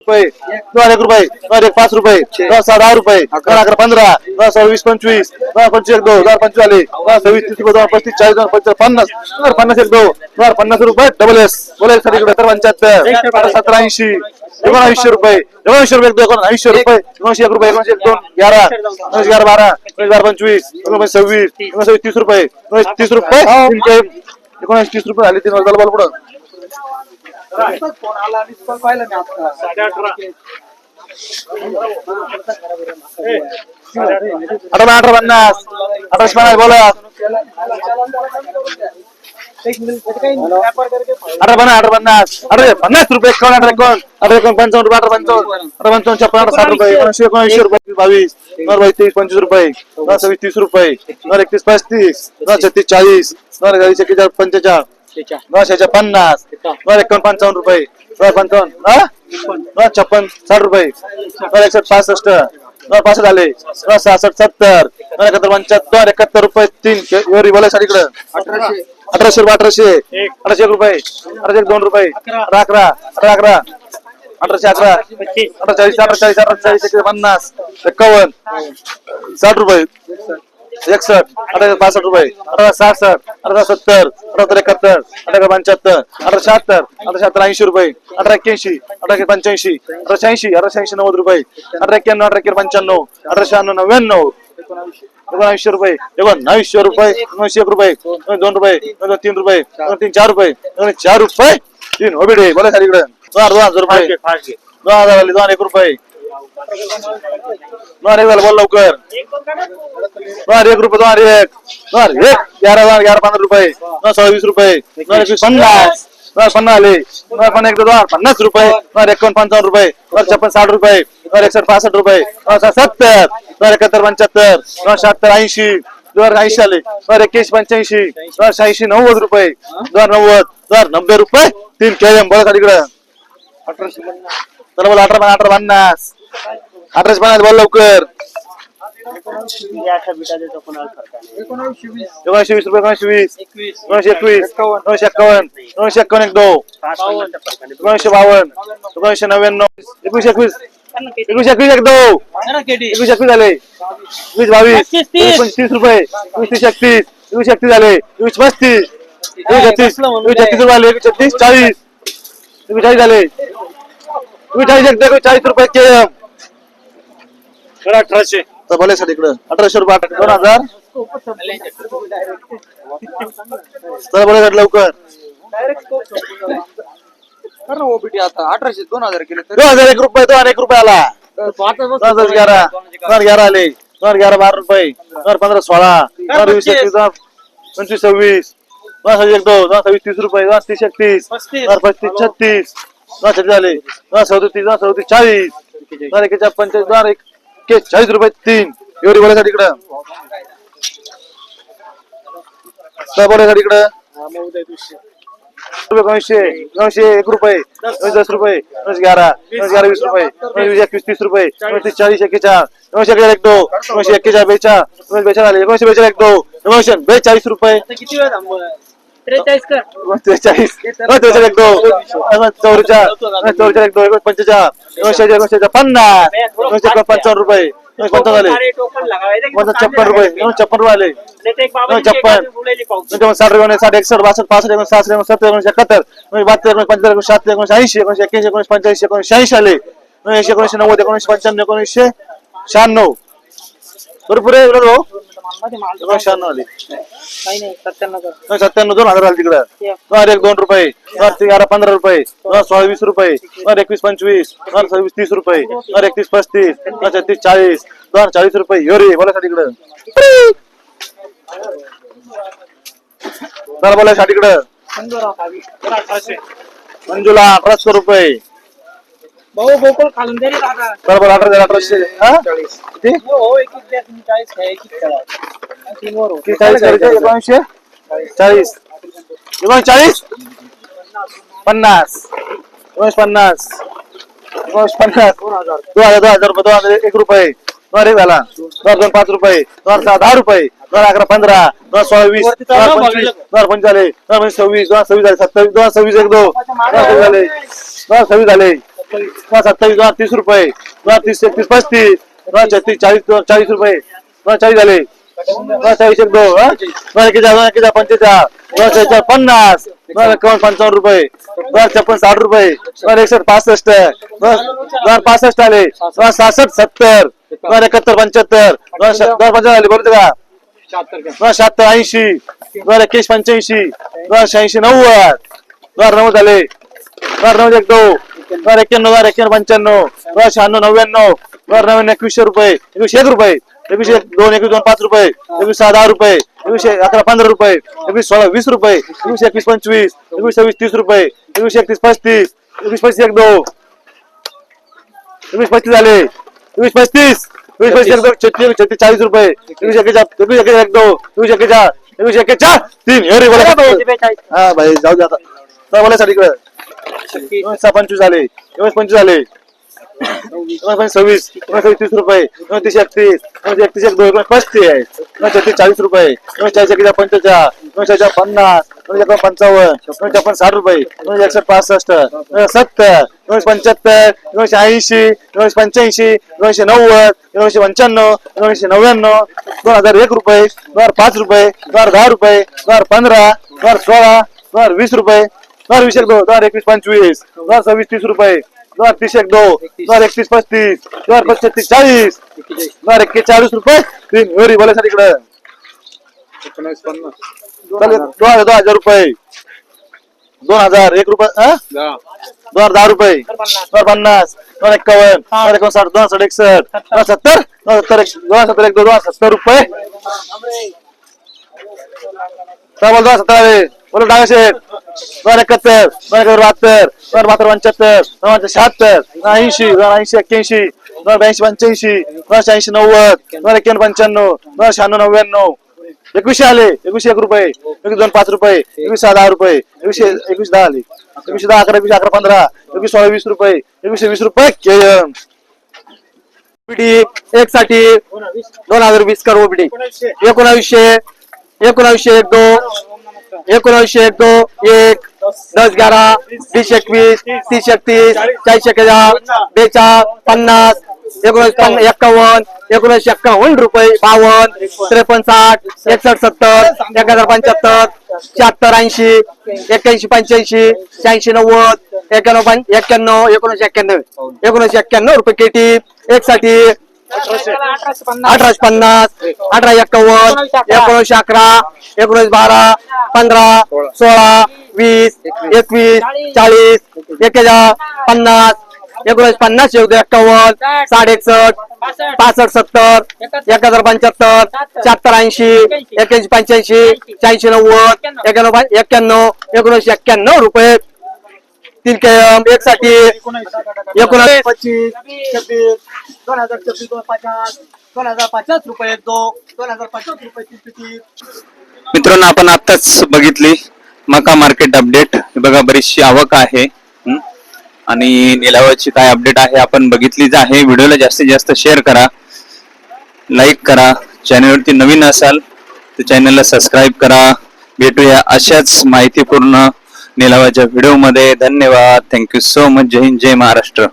रुपये दोन एक रुपये दोन एक पाच रुपये दोन सहा दहा रुपये दोन अकरा पंधरा दोन सहा वीस पंचवीस दोन पंचवीस एक दोन दोन पंचवीस आले दोन सव्वीस तीस रुपये दोन पस्तीस चाळीस दोन पंचवीस पन्नास दोन पन्नास एक दोन दोन पन्नास रुपये डबल एस बोला एक साठी तर पंच्याहत्तर सतरा ऐंशी एकोणऐंशी रुपये एकोणऐंशी रुपये एक दोन एकोणऐंशी रुपये एकोणशे एक रुपये एकोणशे एक दोन ग्यारा एकोणऐंशी ग्यारा बारा एकोणऐंशी बारा पंचवीस एकोणऐंशी सव्वीस एकोणऐंशी तीस रुपये एकोणीस तीस रुपये एकोणऐंशी तीस रुपये आले तीन वाजता बोल पुढं. अठरा अठरा पन्नास. अठराशे पन्नास बोला. अठरा पन्नास अठरा पन्नास. अरे पन्नास रुपये एकावन्न अठरा एकावन्न अठरा एकावन्न पंचावन्न रुपये अठरा पंचावन्न. अठरा पंचावन्न छप्पन अठरा साठ रुपये एकोणऐंशी एकोणऐंशी रुपये बावीस. बावीस तीस पंचवीस रुपये. दोन सव्वीस तीस रुपये. दोन एकतीस पस्तीस. दोन छत्तीस चाळीस. दोन चाळीस एक्केचाळीस पंचेचाळीस. दोनशेच्या पन्नास. दोन एकावन्न पंचावन्न रुपये. दोन पंचावन्न हा? दोन छप्पन साठ रुपये. दोन एकसष्ट पासष्ट. दोन पासष्ट आले दोन सहासष्ट सत्तर. दोन एकाहत्तर पंच्याहत्तर. एकाहत्तर रुपये तीन एवढी बोला इकडं. अठराशे. रुपये अठराशे अठराशे एक रुपये. अठराशे एक दोन रुपये. अठरा अकरा. अठरा अकरा. अठराशे अकरा. अठरा चाळीस अठरा चाळीस अठरा चाळीस पन्नास. एक्कावन्न साठ रुपये. एकसष्ट अठरा पासष्ट रुपये. अठरा सहासष्ट अठरा सत्तर अठरा एकाहत्तर अठरा पंच्याहत्तर अठरा शहात्तर अठरा शहात्तर ऐंशी रुपये अठरा एक्क्याऐंशी अठरा पंच्याऐंशी अठराशे ऐंशी अठराशे ऐंशी नव्वद रुपये अठरा एक्क्याण्णव अठरा एक्क्याण्णव पंच्याण्णव अठरा शहाण्णव नव्याण्णव एकोणऐंशी रुपये एकोणऐंशी रुपये एकोणऐंशी एक रुपये दोन रुपये दोन तीन रुपये दोन तीन चार रुपये दोन चार रुपये तीन ओबिडे बोला खाली इकडे. दोन हजार दोन हजार रुपये. दोन हजार आले दोन एक रुपये. दोन एक झालं बोल लवकर. दोन एक रुपये दोन एक. दोन एक ग्यारा दोन ग्यारा पंधरा रुपये. दोन सोळा वीस रुपये. दोन एकवीस पन्नास. दोन पन्नास आले. दोन पन्नास एक दोन पन्नास रुपये. दोन एकावन्न पंचावन्न रुपये. दोन छप्पन साठ रुपये. दोन एकसष्ट पासष्ट रुपये. सहा सत्तर. दोन एकाहत्तर पंच्याहत्तर. दोन शहात्तर ऐंशी. दोन ऐंशी आले. दोन एक्क्याऐंशी पंच्याऐंशी. दोन शहाऐंशी नव्वद रुपये. दोन नव्वद दोन नब्बे रुपये. तीन केएम बोला तिकडं चला बोला अठरा अठरा पन्नास. अठराशे पन्नास बोल लवकर. एकोणऐंशी वीस. रुपये एकोणऐंशी वीस. एकोणऐंशी एकवीस. एकोणऐंशी एक्कावन्न एकोणऐंशी एक्कावन्न एक दो एकोणऐंशी बावन्न. एकोणऐंशी नव्याण्णव. एकोणीशे एकवीस. एकोणीशे एकवीस एक दो एकवीस एकवीस झाले. वीस बावीस. तीस. रुपये. एकवीस तीस एकतीस. एकवीस एकतीस झाले. एकवीस पस्तीस. एकवीस छत्तीस. एकवीस छत्तीस रुपये आले. छत्तीस चाळीस. चाळीस झाले. एकवीस चाळीस एक चाळीस रुपये केम अठराशे तर बोलायसाठी इकडं अठराशे रुपये दोन हजार तर बोलाय लवकर ओबीटी आता अठराशे दोन हजार केले दोन हजार एक रुपये दोन एक रुपये आला दोन हजार ग्यारा दोन ग्यारा आले दोन ग्यारा बारा रुपये दोन पंधरा सोळा दोन वीस एकवीस दोन पंचवीस सव्वीस दोन सव्वीस एक दोन दोन सव्वीस तीस रुपये दोन तीस एकतीस दोन पस्तीस छत्तीस दोन छत्तीस आले दोन सदतीस दोन सदतीस चाळीस दोन एकेचाळीस पंचेचाळीस दोन एक चाळीस रुपये तीन. एवढी बोलायसाठी इकडं. बोलायसाठी इकडं. दोनशे दोनशे एक रुपये दोनशे दस रुपये दोनशे ग्यारा दोनशे ग्यारा वीस रुपये दोनशे वीस एकवीस तीस रुपये दोनशे चाळीस एकेचाळ दोनशे एक्केचाळीस एक दो दोनशे एक्केचाळीस बेचाळ दोनशे बेचाळ आले एकोणीशे बेचाळ एक दो दोनशे बेचाळीस रुपये. किती वेळ थांबव त्रेचाळीस कर त्रेचाळीस त्रेचाळीस एक दो चौरेचाळ चौरेचाळ एक दो एकोणशे पंचेचाळ एकोणशे एकोणशे पन्नास एकोणशे पंचावन्न रुपये. एकोणशे पंचावन्न आले टोकन लगावायचं एकोणशे छप्पन रुपये. एकोणशे छप्पन रुपये आले. छप्पन. एकोणशे साठ रुपये साठ एकसष्ट बासष्ट पासष्ट एकोणशे सहासष्ट एकोणशे सत्तर एकोणशे एकाहत्तर. एकोणशे बहात्तर एकोणशे पंच्याहत्तर एकोणशे शहात्तर एकोणशे ऐंशी एकोणशे एक्क्याऐंशी एकोणशे पंच्याऐंशी एकोणशे शहाऐंशी आले. एकोणशे एकोणशे नव्वद एकोणशे पंच्याण्णव एकोणीसशे शहाण्णव. भरपूर आहे एवढं भाऊ? एकोणशे शहाण्णव आले काही नाही सत्त्याण्णव दोन हजार आले तिकडं दोन एक दोन रुपये दोन पंधरा रुपये दोन सोळा वीस रुपये दोन एकवीस पंचवीस दोन सव्वीस तीस रुपये दोन एकतीस पस्तीस दोन छत्तीस चाळीस दोन चाळीस रुपये योरी बोला तिकडं बोला तिकडं अठराशे मंजुला अठराशे रुपये भाऊ गोकुळ खालून दे रे दादा बरोबर अठरा अठराशे हा? किती हो एक एक द्या तुम्ही चाळीस घ्या एक एक करा तीन वर हो. किती चाळीस करायचे एकोणीसशे चाळीस एकोणीस चाळीस पन्नास एकोणीस पन्नास एकोणीस पन्नास दोन हजार दोन हजार रुपये दोन हजार एक रुपये दोन एक झाला दोन दोन पाच रुपये दोन सहा दहा रुपये दोन अकरा पंधरा दोन सोळा वीस वरती दोन चालू पंचवीस दोन पंचवीस झाले दोन पंचवीस सव्वीस दोन सव्वीस झाले सत्तावीस दोन सव्वीस एक दो दोन सव्वीस झाले दोन सव्वीस झाले दोन सत्तावीस दोन तीस रुपये दोन तीस एकतीस पस्तीस दोन छत्तीस चाळीस दोन चाळीस रुपये दोन चाळीस झाले दोन चाळीस एक दोन हं? दोन दोन एकेचाळ पंचेचाळ दोन चाळीस पन्नास दोन एकावन्न पंचावन्न रुपये दोन छप्पन साठ रुपये दोन एकसष्ट पासष्ट दोन दोन पासष्ट आले दोन सहासष्ट सत्तर दोन एकाहत्तर पंच्याहत्तर दोन दोन पंचावन्न आले बरोबर का दोन शहात्तर ऐंशी दोन एक्क्याऐंशी पंच्याऐंशी दोन शहाऐंशी नव्वद दोन नव्वद झाले दोन नव्वद एक दो दोन एक्क्याण्णव दोन एक्क्याण्णव पंच्याण्णव दोन शहाण्णव नव्याण्णव दोन नव्याण्णव एकवीसशे रुपये एकवीसशे एक रुपये एकवीसशे एक- दोन एकवीस दोन पाच रुपये एकवीस सहा दहा रुपये एकवीसशे अकरा पंधरा रुपये एकवीस सोळा वीस रुपये एकवीस एकवीस पंचवीस एकवीस सव्वीस तीस रुपये एकवीस एकतीस पस्तीस एकवीस पस्तीस एक दो एकवीस पस्तीस झाले. एकवीस पस्तीस एकवीस पस्तीस एक छत्तीस छत्तीस चाळीस रुपये एकवीस एकेचाळ एकवीस एकेचाळ एक दो एकवीस एकेचाळ एकवीस एकेचाळ तीन. हे रे बोला. हा भाई जाऊ दे आता. इकडे. एकोणीस पंचवीस झाले एकोणीस पंचवीस झाले एकोणीस सव्वीस एकोणीस तीस रुपये एकोणतीस एकतीस एकोणतीस एकतीस एक दोन एकोणीस पस्तीस आहे एकोणीस छत्तीस चाळीस रुपये एकोणीस चाळीस एकेचाळ पंचेचाळ दोनशे चाळीस पन्नास एकोणीस एकोण पंचावन्न एकोणीस छप्पन साठ रुपये एकोणीस एकशे पासष्ट एकोणीस सत्तर एकोणीस पंच्याहत्तर एकोणीसशे ऐंशी एकोणीस पंच्याऐंशी एकोणीसशे नव्वद एकोणीसशे पंच्याण्णव दोनशे नव्याण्णव दोन हजार एक रुपये दोन हजार पाच रुपये दोन हजार दहा रुपये दोन हजार पंधरा दोन हजार सोळा दोन हजार वीस रुपये हजार वीस एक दो दोन हजार एकवीस पंचवीस दोन हजार सव्वीस तीस रुपये दोन हजार तीस एक दो दोन हजार एकतीस पस्तीस दोन हजार पस्तीस चाळीस दोन हजार एक्केचाळीस रुपये तीन वेरी बोलायसाठी इकडे दोन हजार दोन हजार रुपये दोन हजार एक रुपये हा? दोन हजार दहा रुपये दोन पन्नास दोन एक्कावन्न दोन हजार एकोणसाठ दोन हजार एकसष्ट दोन हजार सत्तर दोन सत्तर एक दोन सत्तर एक दोन सत्तर रुपये काय बोल दोन हजार सत्तर आले बोलो डागा शेठ दोन हजार एकाहत्तर दोन हजार बहात्तर दोन बहात्तर पंच्याहत्तर दोन शहात्तर दोन हजार ऐंशी दोन ऐंशी एक्क्याऐंशी दोन ब्याऐंशी पंच्याऐंशी दोन हजार ऐंशी नव्वद दोन हजार एक्क्याण्णव पंच्याण्णव दोन शहाण्णव नव्याण्णव एकवीसशे आले एकवीसशे एक रुपये एकवीस दोन पाच रुपये एकवीस सहा दहा रुपये एकवीसशे एकवीस दहा आले एकवीसशे दहा अकरा एकवीस अकरा पंधरा एकवीस सोळा वीस रुपये एकवीसशे वीस रुपये केएम एक साठी दोन हजार वीस कर ओबीडी. एकोणावीसशे एकोणावीसशे एक दोन एकोणावीसशे एक दो एक दस ग्यारा वीस एकवीस तीस एकतीस चाळीस एक हजार बेचाळ पन्नास एकोणीस एक्कावन्न एकोणीसशे एक्कावन्न रुपये बावन्न त्रेपन्न साठ एकसष्ट सत्तर एक हजार पंच्याहत्तर शहात्तर ऐंशी एक्क्याऐंशी पंच्याऐंशी शहाऐंशी नव्वद एक्क्याण्णव पं- एक्क्याण्णव एकोणीसशे एक्क्याण्णव एकोणीसशे एक्क्याण्णव रुपये केटी एक साठी अठराशे पन्नास. अठरा एक्कावन्न एकोणीसशे अकरा. एकोणीस बारा पंधरा सोळा. वीस एकवीस चाळीस. एक्केचाळ पन्नास एकोणीस पन्नास चौदा एक्कावन्न साठ. एकसष्ट पासष्ट सत्तर एक हजार पंच्याहत्तर शहात्तर ऐंशी एक्याऐंशी पंच्याऐंशी शहाऐंशी नव्वद एक्याण्णव एक्क्याण्णव एकोणीसशे एक्क्याण्णव रुपये. तीन के एक साठी एकोणीस पच्चीस छब्बीस दोन हजार छब्बीस दोन पचास दोन हजार पचास रुपये दो दोन हजार पचास रुपये मित्रांनो आपण आताच बघितली मका मार्केट अपडेट. बघा बरीचशी आवक आहे? आणि निलावाची काय अपडेट आहे आपण बघितलीच आहे. व्हिडिओला जास्तीत जास्त शेअर करा लाईक करा. चॅनलवरती नवीन असाल तर चॅनलला सबस्क्राईब करा. भेटूया अशाच माहितीपूर्ण निलावाच्या व्हिडिओमध्ये धन्यवाद. Thank you so much Jai Hind Jai Maharashtra.